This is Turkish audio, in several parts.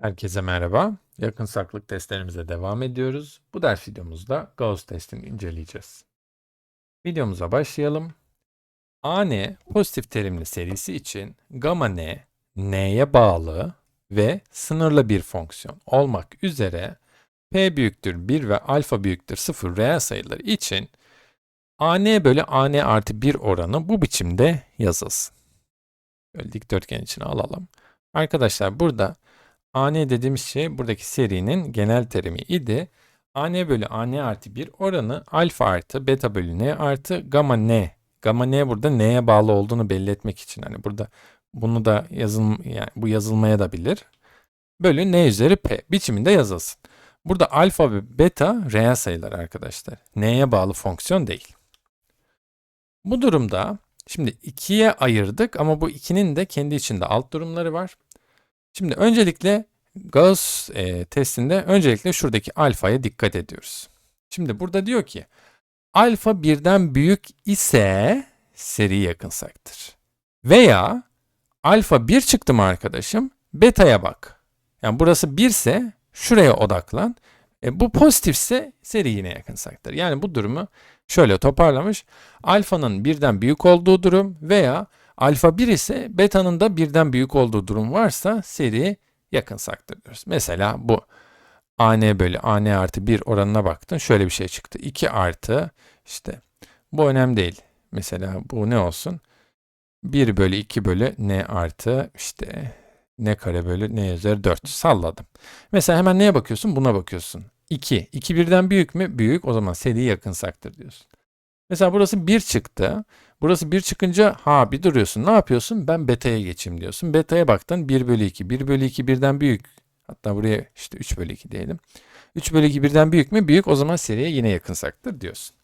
Herkese merhaba. Yakın saklık testlerimize devam ediyoruz. Bu ders videomuzda Gauss testini inceleyeceğiz. Videomuza başlayalım. AN pozitif terimli serisi için gamma n, n'ye bağlı ve sınırlı bir fonksiyon olmak üzere p büyüktür 1 ve alfa büyüktür 0 reel sayıları için AN bölü AN artı 1 oranı bu biçimde yazılsın. Böyle dikdörtgen içine alalım. Arkadaşlar burada AN dediğimiz şey buradaki serinin genel terimi idi. AN bölü AN artı 1 oranı alfa artı beta bölü n artı gamma n. Gamma n burada n'ye bağlı olduğunu belli etmek için. Hani burada bunu da yazıl yani bu yazılmaya da bilir. Bölü n üzeri p biçiminde yazılsın. Burada alfa ve beta reel sayılar arkadaşlar. N'ye bağlı fonksiyon değil. Bu durumda şimdi ikiye ayırdık ama bu ikinin de kendi içinde alt durumları var. Şimdi öncelikle Gauss e, testinde öncelikle şuradaki alfaya dikkat ediyoruz. Şimdi burada diyor ki alfa birden büyük ise seri yakınsaktır. Veya alfa 1 çıktı mı arkadaşım beta'ya bak. Yani burası 1 ise şuraya odaklan. E, bu pozitifse seri yine yakınsaktır. Yani bu durumu şöyle toparlamış. Alfanın birden büyük olduğu durum veya alfa 1 ise beta'nın da birden büyük olduğu durum varsa seri yakınsaktır diyoruz. Mesela bu AN bölü AN artı 1 oranına baktın. Şöyle bir şey çıktı. 2 artı işte bu önemli değil. Mesela bu ne olsun? 1 bölü 2 bölü n artı işte n kare bölü n üzeri 4 salladım. Mesela hemen neye bakıyorsun? Buna bakıyorsun. 2. 2 birden büyük mü? Büyük. O zaman seri yakınsaktır diyorsun. Mesela burası 1 çıktı. Burası 1 çıkınca ha bir duruyorsun. Ne yapıyorsun? Ben beta'ya geçeyim diyorsun. Beta'ya baktın 1 bölü 2. 1 bölü 2 birden büyük. Hatta buraya işte 3 bölü 2 diyelim. 3 bölü 2 birden büyük mü? Büyük. O zaman seriye yine yakınsaktır diyorsun.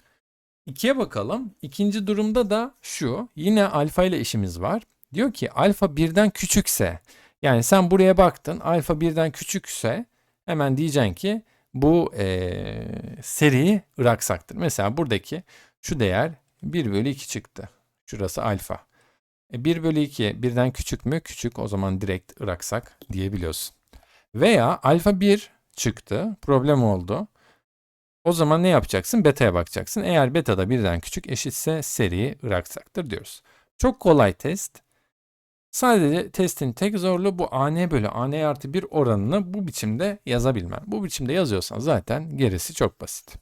2'ye bakalım. İkinci durumda da şu. Yine alfa ile işimiz var. Diyor ki alfa birden küçükse yani sen buraya baktın alfa birden küçükse hemen diyeceksin ki bu e, seri ıraksaktır. Mesela buradaki şu değer 1 bölü 2 çıktı. Şurası alfa. E 1 bölü 2 birden küçük mü? Küçük. O zaman direkt ıraksak diyebiliyorsun. Veya alfa 1 çıktı. Problem oldu. O zaman ne yapacaksın? Beta'ya bakacaksın. Eğer beta da birden küçük eşitse seri ıraksaktır diyoruz. Çok kolay test. Sadece testin tek zorluğu bu AN bölü AN artı 1 oranını bu biçimde yazabilmen. Bu biçimde yazıyorsan zaten gerisi çok basit.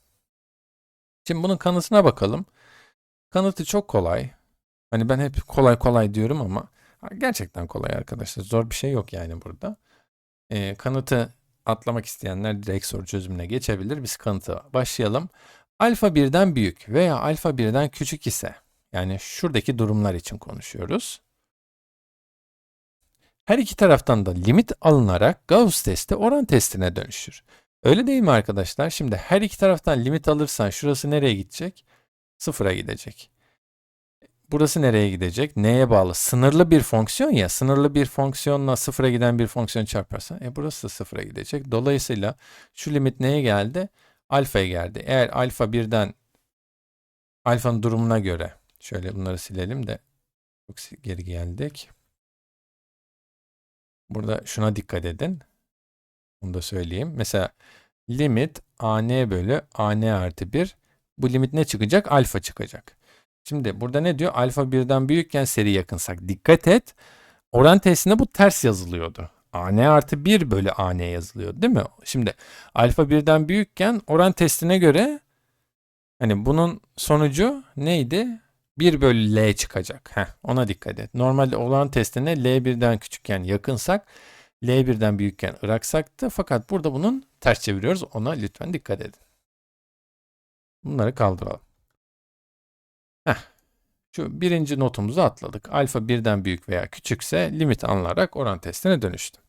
Şimdi bunun kanıtına bakalım. Kanıtı çok kolay. Hani ben hep kolay kolay diyorum ama gerçekten kolay arkadaşlar. Zor bir şey yok yani burada. Ee, kanıtı atlamak isteyenler direkt soru çözümüne geçebilir. Biz kanıta başlayalım. Alfa birden büyük veya alfa birden küçük ise yani şuradaki durumlar için konuşuyoruz. Her iki taraftan da limit alınarak Gauss testi oran testine dönüşür. Öyle değil mi arkadaşlar? Şimdi her iki taraftan limit alırsan şurası nereye gidecek? Sıfıra gidecek. Burası nereye gidecek? Neye bağlı? Sınırlı bir fonksiyon ya. Sınırlı bir fonksiyonla sıfıra giden bir fonksiyon çarparsan e burası da sıfıra gidecek. Dolayısıyla şu limit neye geldi? Alfaya geldi. Eğer alfa birden alfanın durumuna göre şöyle bunları silelim de çok geri geldik. Burada şuna dikkat edin. Bunu da söyleyeyim. Mesela limit an bölü an artı 1. Bu limit ne çıkacak? Alfa çıkacak. Şimdi burada ne diyor? Alfa birden büyükken seri yakınsak. Dikkat et. Oran testinde bu ters yazılıyordu. an artı 1 bölü an yazılıyor değil mi? Şimdi alfa birden büyükken oran testine göre hani bunun sonucu neydi? 1 bölü L çıkacak. Heh, ona dikkat et. Normalde olan testine L1'den küçükken yakınsak, L1'den büyükken ıraksaktı. Fakat burada bunun ters çeviriyoruz. Ona lütfen dikkat edin. Bunları kaldıralım. Heh. Şu birinci notumuzu atladık. Alfa birden büyük veya küçükse limit alınarak oran testine dönüştü.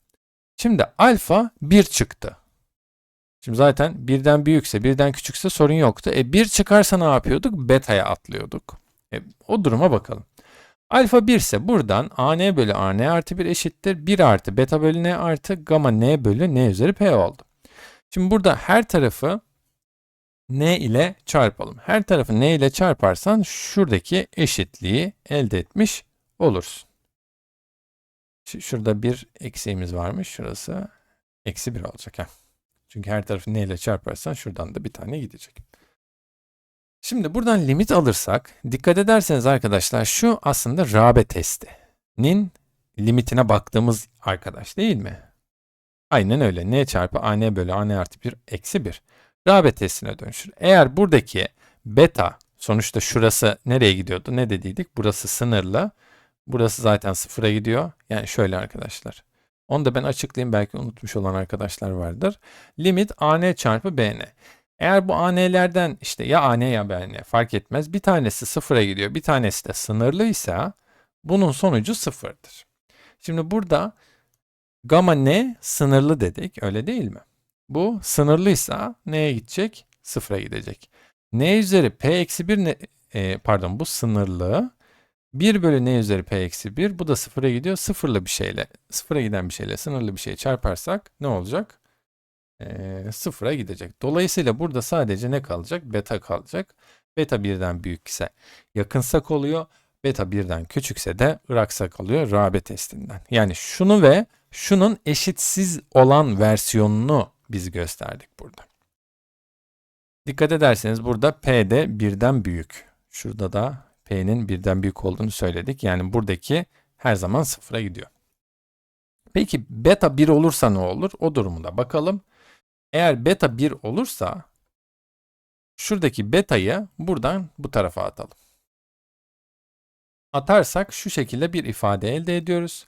Şimdi alfa 1 çıktı. Şimdi zaten birden büyükse, birden küçükse sorun yoktu. E 1 çıkarsa ne yapıyorduk? Beta'ya atlıyorduk. E, o duruma bakalım. Alfa 1 ise buradan a n bölü a n artı 1 eşittir. 1 artı beta bölü n artı gamma n bölü n üzeri p oldu. Şimdi burada her tarafı n ile çarpalım. Her tarafı n ile çarparsan şuradaki eşitliği elde etmiş olursun. Şurada bir eksiğimiz varmış. Şurası Eksi 1 olacak. Heh. Çünkü her tarafı n ile çarparsan şuradan da bir tane gidecek. Şimdi buradan limit alırsak dikkat ederseniz arkadaşlar şu aslında rağbe testinin limitine baktığımız arkadaş değil mi? Aynen öyle. n çarpı an bölü an artı 1 eksi 1. Rağbe testine dönüşür. Eğer buradaki beta sonuçta şurası nereye gidiyordu? Ne dediydik? Burası sınırlı. Burası zaten sıfıra gidiyor. Yani şöyle arkadaşlar. Onu da ben açıklayayım belki unutmuş olan arkadaşlar vardır. Limit an çarpı bn. Eğer bu an'lerden işte ya an ya bn fark etmez. Bir tanesi sıfıra gidiyor bir tanesi de sınırlıysa bunun sonucu sıfırdır. Şimdi burada gamma n sınırlı dedik öyle değil mi? Bu sınırlıysa neye gidecek? Sıfıra gidecek. n üzeri p eksi 1 ne, e, pardon bu sınırlı. 1 bölü n üzeri p eksi 1 bu da sıfıra gidiyor. Sıfırlı bir şeyle sıfıra giden bir şeyle sınırlı bir şey çarparsak ne olacak? E, sıfıra gidecek. Dolayısıyla burada sadece ne kalacak? Beta kalacak. Beta birden büyükse yakınsak oluyor. Beta birden küçükse de ıraksak oluyor rağbe testinden. Yani şunu ve şunun eşitsiz olan versiyonunu biz gösterdik burada. Dikkat ederseniz burada P de birden büyük. Şurada da P'nin birden büyük olduğunu söyledik. Yani buradaki her zaman sıfıra gidiyor. Peki beta 1 olursa ne olur? O durumda bakalım. Eğer beta 1 olursa şuradaki beta'yı buradan bu tarafa atalım. Atarsak şu şekilde bir ifade elde ediyoruz.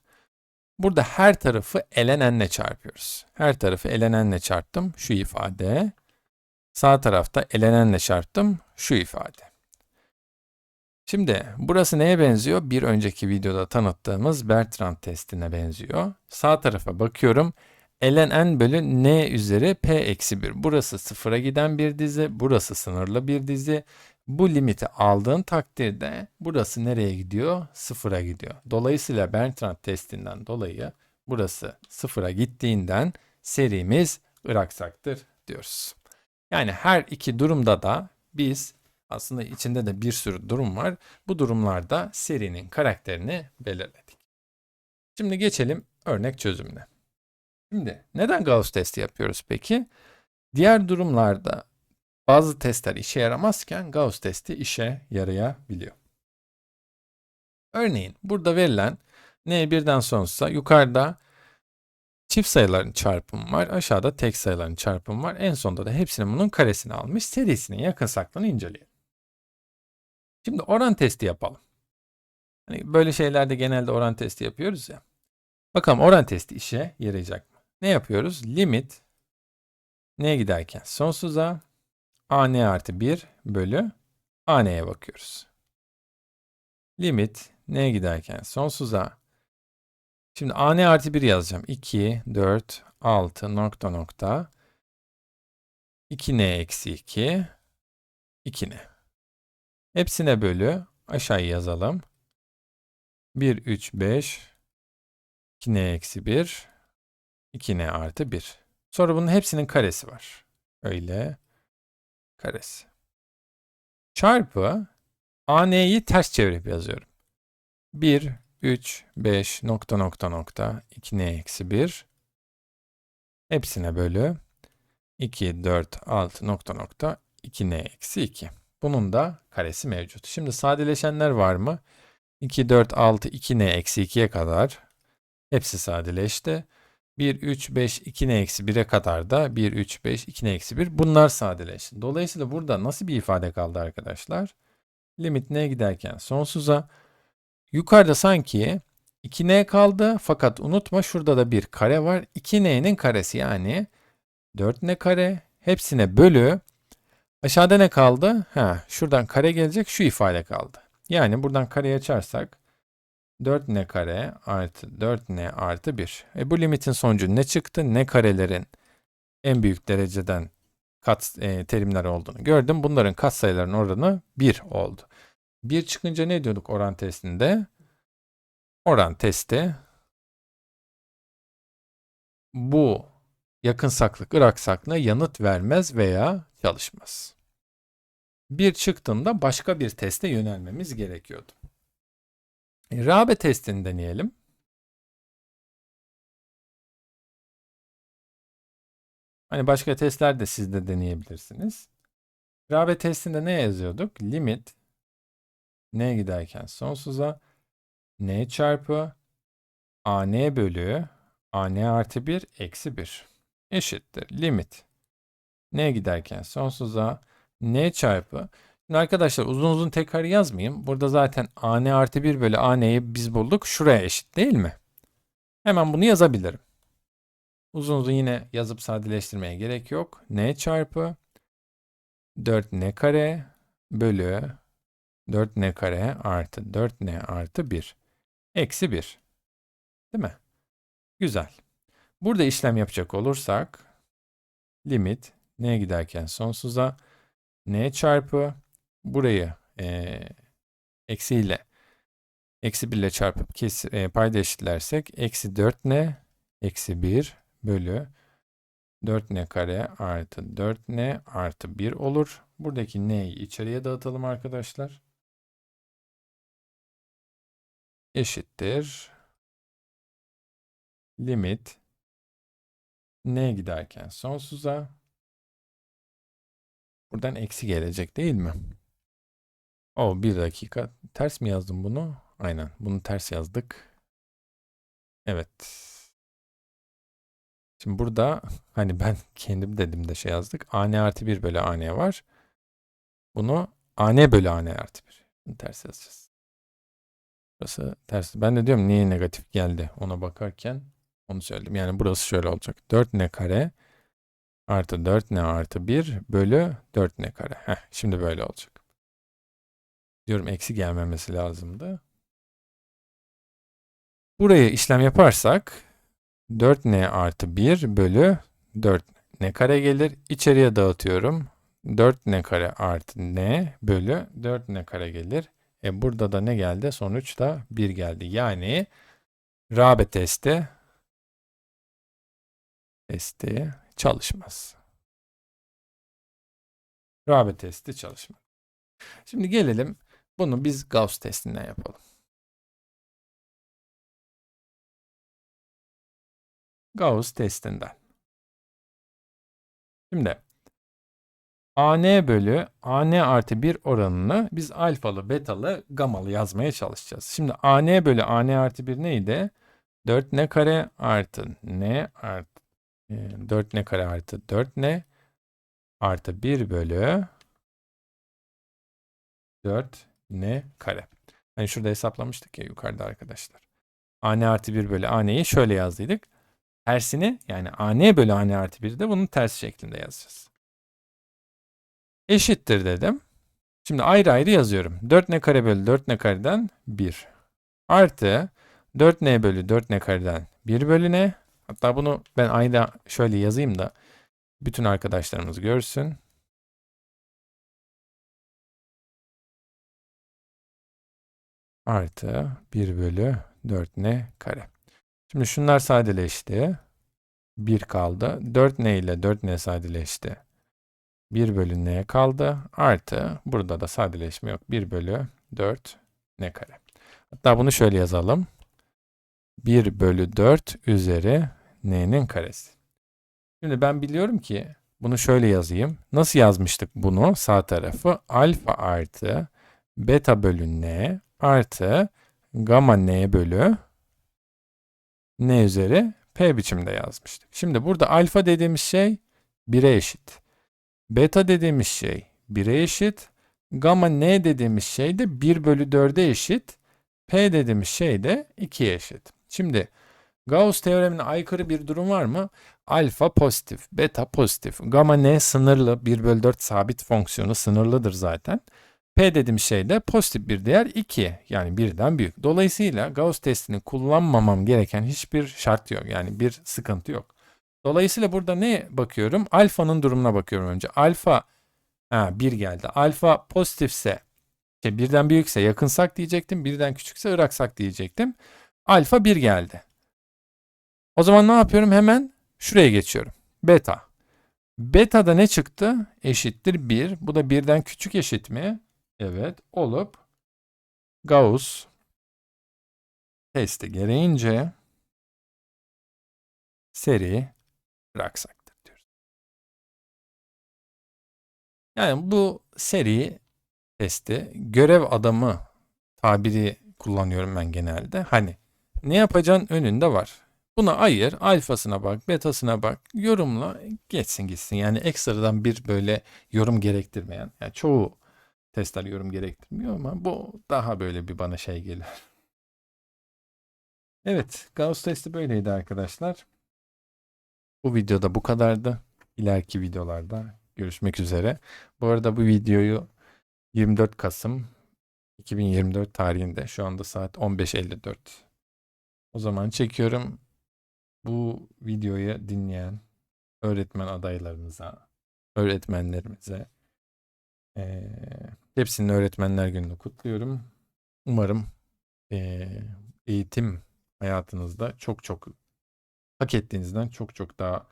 Burada her tarafı elenenle çarpıyoruz. Her tarafı elenenle çarptım. Şu ifade. Sağ tarafta elenenle çarptım. Şu ifade. Şimdi burası neye benziyor? Bir önceki videoda tanıttığımız Bertrand testine benziyor. Sağ tarafa bakıyorum. ln bölü n üzeri p eksi 1. Burası sıfıra giden bir dizi. Burası sınırlı bir dizi. Bu limiti aldığın takdirde burası nereye gidiyor? Sıfıra gidiyor. Dolayısıyla Bertrand testinden dolayı burası sıfıra gittiğinden serimiz ıraksaktır diyoruz. Yani her iki durumda da biz aslında içinde de bir sürü durum var. Bu durumlarda serinin karakterini belirledik. Şimdi geçelim örnek çözümüne. Şimdi neden Gauss testi yapıyoruz peki? Diğer durumlarda bazı testler işe yaramazken Gauss testi işe yarayabiliyor. Örneğin burada verilen n birden sonsuza yukarıda çift sayıların çarpımı var. Aşağıda tek sayıların çarpımı var. En sonunda da hepsinin bunun karesini almış. Serisinin yakın saklığını inceleyelim. Şimdi oran testi yapalım. Hani böyle şeylerde genelde oran testi yapıyoruz ya. Bakalım oran testi işe yarayacak mı? Ne yapıyoruz? Limit n'ye giderken sonsuza an artı 1 bölü an'ye bakıyoruz. Limit n'ye giderken sonsuza Şimdi an artı 1 yazacağım. 2, 4, 6 nokta nokta 2n eksi 2 2n. Hepsine bölü aşağıya yazalım. 1, 3, 5 2n eksi 1 2n artı 1. Sonra bunun hepsinin karesi var. Öyle karesi. Çarpı AN'yi ters çevirip yazıyorum. 1, 3, 5 nokta nokta nokta 2n eksi 1 hepsine bölü 2, 4, 6 nokta nokta 2n eksi 2. Bunun da karesi mevcut. Şimdi sadeleşenler var mı? 2, 4, 6, 2n eksi 2'ye kadar hepsi sadeleşti. 1, 3, 5, 2n eksi 1'e kadar da 1, 3, 5, 2n eksi 1 bunlar sadeleşti. Dolayısıyla burada nasıl bir ifade kaldı arkadaşlar? Limit n'ye giderken sonsuza. Yukarıda sanki 2n kaldı fakat unutma şurada da bir kare var. 2n'nin karesi yani 4n kare hepsine bölü Aşağıda ne kaldı? Ha, şuradan kare gelecek şu ifade kaldı. Yani buradan kareyi açarsak 4n kare artı 4n artı 1. E bu limitin sonucu ne çıktı? Ne karelerin en büyük dereceden kat e, terimler olduğunu gördüm. Bunların katsayıların oranı 1 oldu. 1 çıkınca ne diyorduk oran testinde? Oran testi bu yakın saklık ırak saklığına yanıt vermez veya çalışmaz. Bir çıktığında başka bir teste yönelmemiz gerekiyordu. E, Rabe testini deneyelim. Hani başka testler de siz de deneyebilirsiniz. Rağbet testinde ne yazıyorduk? Limit n giderken sonsuza n çarpı an bölü an artı 1 eksi 1 eşittir. Limit n giderken sonsuza n çarpı Şimdi arkadaşlar uzun uzun tekrar yazmayayım. Burada zaten an artı 1 bölü an'yi biz bulduk. Şuraya eşit değil mi? Hemen bunu yazabilirim. Uzun uzun yine yazıp sadeleştirmeye gerek yok. n çarpı 4n kare bölü 4n kare artı 4n artı 1 eksi 1. Değil mi? Güzel. Burada işlem yapacak olursak limit n giderken sonsuza n çarpı burayı e, eksiyle eksi 1 ile çarpıp kes, e, payda eşitlersek eksi 4n eksi 1 bölü 4n kare artı 4n artı 1 olur. Buradaki n'yi içeriye dağıtalım arkadaşlar. Eşittir. Limit n giderken sonsuza. Buradan eksi gelecek değil mi? O bir dakika. Ters mi yazdım bunu? Aynen. Bunu ters yazdık. Evet. Şimdi burada hani ben kendim dedim de şey yazdık. AN artı 1 bölü AN var. Bunu AN bölü AN artı 1. Bunu ters yazacağız. Burası ters. Ben de diyorum niye negatif geldi ona bakarken onu söyledim. Yani burası şöyle olacak. 4n kare artı 4n artı 1 bölü 4n kare. Heh, şimdi böyle olacak. Diyorum eksi gelmemesi lazımdı. Buraya işlem yaparsak 4n artı 1 bölü 4n kare gelir. İçeriye dağıtıyorum. 4n kare artı n bölü 4n kare gelir. E burada da ne geldi? Sonuç da 1 geldi. Yani rağbet testi testi çalışmaz. Rağbet testi çalışmaz. Şimdi gelelim bunu biz Gauss testinden yapalım. Gauss testinden. Şimdi AN bölü AN artı 1 oranını biz alfalı, betalı, gamalı yazmaya çalışacağız. Şimdi AN bölü AN artı 1 neydi? 4N kare artı N artı 4N kare artı 4N artı 1 bölü 4N kare. Hani şurada hesaplamıştık ya yukarıda arkadaşlar. AN artı 1 bölü AN'yi şöyle yazdıydık. Tersini yani AN bölü AN artı 1'i de bunun ters şeklinde yazacağız. Eşittir dedim. Şimdi ayrı ayrı yazıyorum. 4n kare bölü 4n kareden 1. Artı 4n bölü 4n kareden 1 bölü n. Hatta bunu ben ayda şöyle yazayım da bütün arkadaşlarımız görsün. Artı 1 bölü 4n kare. Şimdi şunlar sadeleşti. 1 kaldı. 4n ile 4n sadeleşti. 1 bölü n kaldı. Artı burada da sadeleşme yok. 1 bölü 4 n kare. Hatta bunu şöyle yazalım. 1 bölü 4 üzeri n'nin karesi. Şimdi ben biliyorum ki bunu şöyle yazayım. Nasıl yazmıştık bunu? Sağ tarafı alfa artı beta bölü n artı gamma n bölü n üzeri p biçimde yazmıştık. Şimdi burada alfa dediğimiz şey 1'e eşit. Beta dediğimiz şey 1'e eşit. Gamma n dediğimiz şey de 1 bölü 4'e eşit. P dediğimiz şey de 2'ye eşit. Şimdi Gauss teoremine aykırı bir durum var mı? Alfa pozitif, beta pozitif, gamma n sınırlı, 1 bölü 4 sabit fonksiyonu sınırlıdır zaten. P dediğim şey de pozitif bir değer 2 yani birden büyük. Dolayısıyla Gauss testini kullanmamam gereken hiçbir şart yok. Yani bir sıkıntı yok. Dolayısıyla burada ne bakıyorum? Alfa'nın durumuna bakıyorum önce. Alfa ha, 1 geldi. Alfa pozitifse işte birden büyükse yakınsak diyecektim. Birden küçükse ıraksak diyecektim. Alfa 1 geldi. O zaman ne yapıyorum? Hemen şuraya geçiyorum. Beta. Beta'da ne çıktı? Eşittir 1. Bu da birden küçük eşit mi? Evet. Olup Gauss testi gereğince seri bıraksaktır diyoruz. Yani bu seri testi görev adamı tabiri kullanıyorum ben genelde. Hani ne yapacağın önünde var. Buna ayır, alfasına bak, betasına bak, yorumla, geçsin gitsin. Yani ekstradan bir böyle yorum gerektirmeyen, yani çoğu testler yorum gerektirmiyor ama bu daha böyle bir bana şey gelir. Evet, Gauss testi böyleydi arkadaşlar. Bu videoda bu kadardı. İleriki videolarda görüşmek üzere. Bu arada bu videoyu 24 Kasım 2024 tarihinde şu anda saat 15.54. O zaman çekiyorum. Bu videoyu dinleyen öğretmen adaylarımıza, öğretmenlerimize eee, hepsinin öğretmenler gününü kutluyorum. Umarım eee, eğitim hayatınızda çok çok hak ettiğinizden çok çok daha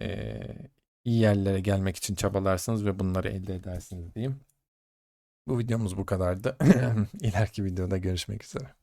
eee, iyi yerlere gelmek için çabalarsınız ve bunları elde edersiniz diyeyim. Bu videomuz bu kadardı. İleriki videoda görüşmek üzere.